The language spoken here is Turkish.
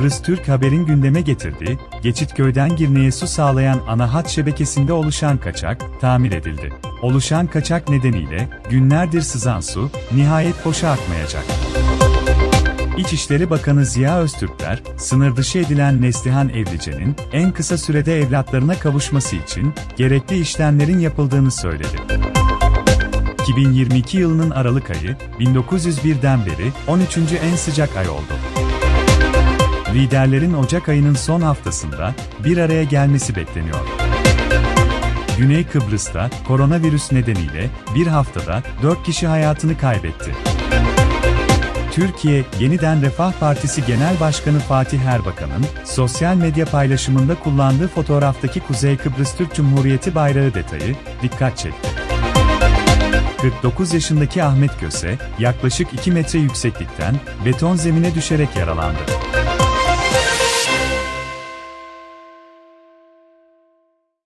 Kıbrıs Türk Haber'in gündeme getirdiği, Geçitköy'den Girne'ye su sağlayan ana hat şebekesinde oluşan kaçak, tamir edildi. Oluşan kaçak nedeniyle, günlerdir sızan su, nihayet boşa akmayacak. İçişleri Bakanı Ziya Öztürkler, sınır dışı edilen Neslihan Evlice'nin en kısa sürede evlatlarına kavuşması için gerekli işlemlerin yapıldığını söyledi. 2022 yılının Aralık ayı, 1901'den beri 13. en sıcak ay oldu. Liderlerin Ocak ayının son haftasında bir araya gelmesi bekleniyor. Güney Kıbrıs'ta koronavirüs nedeniyle bir haftada 4 kişi hayatını kaybetti. Türkiye Yeniden Refah Partisi Genel Başkanı Fatih Erbakan'ın sosyal medya paylaşımında kullandığı fotoğraftaki Kuzey Kıbrıs Türk Cumhuriyeti bayrağı detayı dikkat çekti. 49 yaşındaki Ahmet Köse, yaklaşık 2 metre yükseklikten beton zemine düşerek yaralandı.